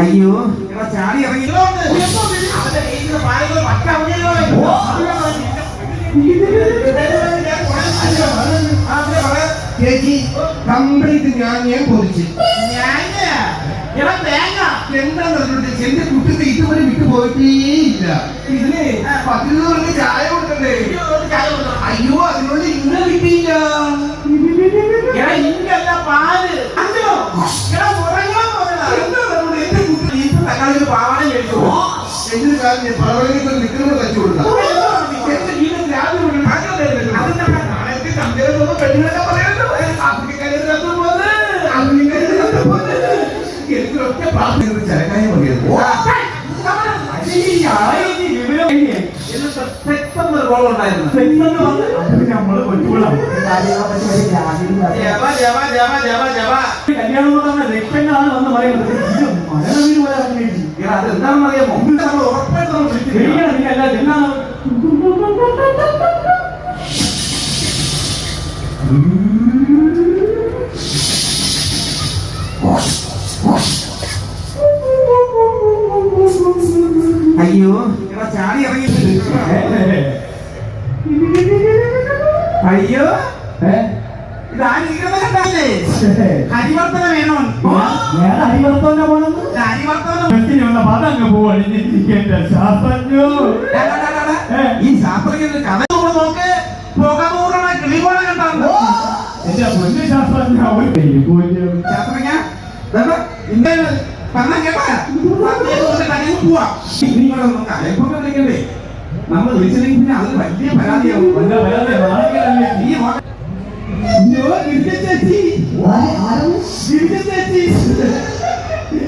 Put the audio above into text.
അയ്യോ. ചാടി ഇറങ്ങി അവന്റെ കയ്യിലുള്ള പാലുകൾ പറ്റാവുന്നല്ലോ ചേച്ചി കംപ്ലീറ്റ് ഞാൻ ഞാൻ പൊതിച്ച് എന്താന്ന് പറഞ്ഞിട്ട് എന്റെ കുട്ടിക്ക് ഇതുവരെ വിട്ടു പോയിട്ടേ ഇല്ല. ഇതിന് പതിനൊന്ന് ചായ കൊടുക്കണ്ടേ? അയ്യോ അതിനോട് ഇന്ന കിട്ടിയില്ല. എന്താ നമ്മുടെ എന്റെ കുട്ടി? തക്കാളി പാവാട മേടിച്ചു. എന്തിനു കാര്യം ഒരു നിൽക്കുന്നത് തച്ചു കൊടുക്കാം എന്റെ ജീവിതത്തിൽ ആദ്യം നിന്ന് പെണ്ണുങ്ങളൊക്കെ പറയുന്നത്, പ്രാർത്ഥന ചരക്കായ മതിയായിരുന്നു. ചാടി അയ്യോ. ഹരിവർത്തന അരിവർത്തവന്റെ പോണെന്ന് ഇത് ഹരിവർത്തന വെട്ടിനുള്ള പതങ്ങ് പോവാണ്. ശാസ്ത്രജ്ഞോ. ഈ ശാസ്ത്രജ്ഞന്റെ കഥ നോക്ക്. പുക നൂറണ കിളിപോലെ കണ്ടാണ് എന്റെ പൊന്നു ശാസ്ത്രജ്ഞ. ശാസ്ത്രജ്ഞ ഇന്നലെ പറഞ്ഞ നിങ്ങളൊന്നും കലപ്പം കളിക്കണ്ടേ നമ്മൾ വിളിച്ചില്ലെങ്കിൽ പിന്നെ അത് വലിയ പരാതിയാവും